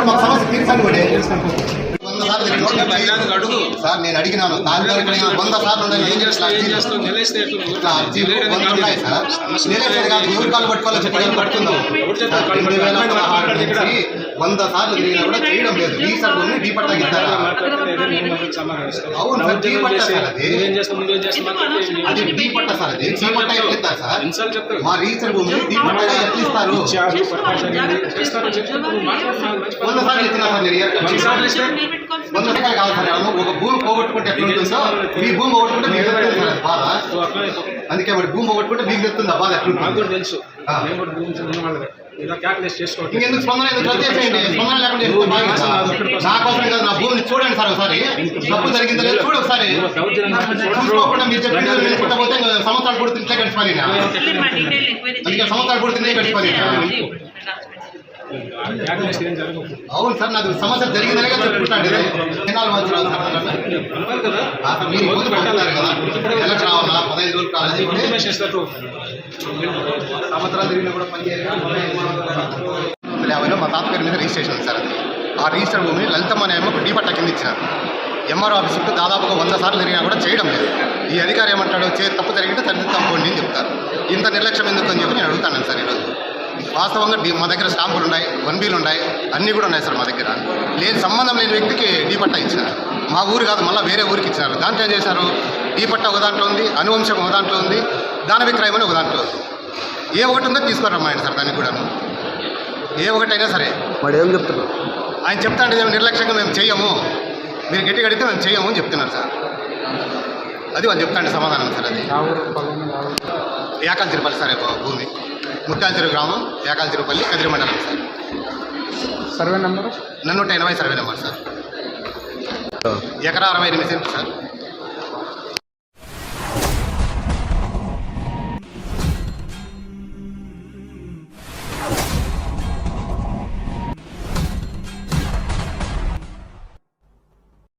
Sir మాకు సమస్య తీర్చండి కూడా నేను అడిగినాను. దాని దగ్గర వంద ఏం చేస్తాను సార్. డీ పట్టా అవును సార్ ఎన్నిసార్లు చెప్తావు మా రీసెంట్ భూమిని డీ పట్టగా ఎట్లా ఇస్తారు? ఇచ్చారు, పొరపాటు జరిగింది. చేస్తారని చెప్తే నువ్వు మాట్లాడు, నాకు మంచి వంద సార్లు ఇచ్చినా సార్ నేను ఇయర్ వంద సార్లు ఇస్తే వంద రూపాయలు కాదు సార్ ఏమన్నా ఒక భూమి పోగొట్టుకుంటే ఎట్లా ఉంటుందో మీ భూమి పోగొట్టుకుంటే మీకు సార్ బాధ. అందుకే మరి భూమి పోగొట్టుకుంటే మీకు బాధ నాకు తెలుసు. భూమి ఇలా క్యాల్కులేట్ స్పందన ఎందుకు రద్దు చేసేయండి స్పందన లేకుండా ఎందుకు బాగుంది సార్? నా కోసం కాదు నా భూమిని చూడండి సార్ ఒకసారి. తప్పు జరిగిందో లేదో చూడు ఒకసారి. చూసుకోకుండా మీరు చెప్పింది పోతే ఇంకా సంవత్సరాలు కూడా తింటే గడిచిపోయినా. అందుకే సంవత్సరాలు ఏం జరగదు అవును సార్ నాకు సమస్య జరిగిందనే కదా చెప్పుకుంటాను సార్. మీరు కదా. రావాలా? పదహైదు రోజులు కావాలి సంవత్సరాలు కూడా యాభైలో మా తాత పేరు మీద రిజిస్ట్రేషన్ ఉంది సార్ అది. ఆ రిజిస్టర్ భూమిని లలితమ్మ నేమో అమ్మకు డీ పట్ట కింద ఇచ్చినారు ఎంఆర్ ఆఫీస్ చుట్టూ దాదాపుగా వంద సార్లు జరిగినా కూడా చేయడం లేదు. ఈ అధికారి ఏమంటాడు చే తప్పు జరిగితే తల్లి పోండి అని చెప్తారు. ఇంత నిర్లక్ష్యం ఎందుకు అని చెప్పి నేను అడుగుతాను సార్ ఈరోజు. వాస్తవంగా డీ మా దగ్గర స్టాంపులు ఉన్నాయి వన్ బీలు ఉన్నాయి అన్నీ కూడా ఉన్నాయి సార్ మా దగ్గర. లేని సంబంధం లేని వ్యక్తికి డీ పట్ట ఇచ్చినారు. మా ఊరు కాదు మళ్ళీ వేరే ఊరికి ఇచ్చినారు. దాంట్లో ఏం చేశారు? డీ పట్ట ఒక దాంట్లో ఉంది అనువంశం ఒక దాంట్లో ఉంది దాన విక్రయం అని ఒక దాంట్లో ఉంది. ఏ ఒకటి ఉందో తీసుకురమ్మాయండి సార్ దానికి కూడా ఏ ఒకటైనా సరే. వాడు ఏం చెప్తున్నాడు? ఆయన చెప్తాంటే మేము నిర్లక్ష్యంగా మేము చెయ్యము. మీరు గట్టిగా అడిగితే మేము చెయ్యము అని చెప్తున్నారు సార్. అది వాళ్ళు చెప్తాండి సమాధానం సార్ అది. ఏకాల తిరుపల్లి సార్ భూమి. ముత్యాల చెరువు గ్రామం ఏకాల తిరుపల్లి కదిరి మండలం సార్. Survey number? నన్నూట ఎనభై సర్వే నెంబర్ సార్. ఎకరా అరవై ఎనిమిది సెంట్లు సార్.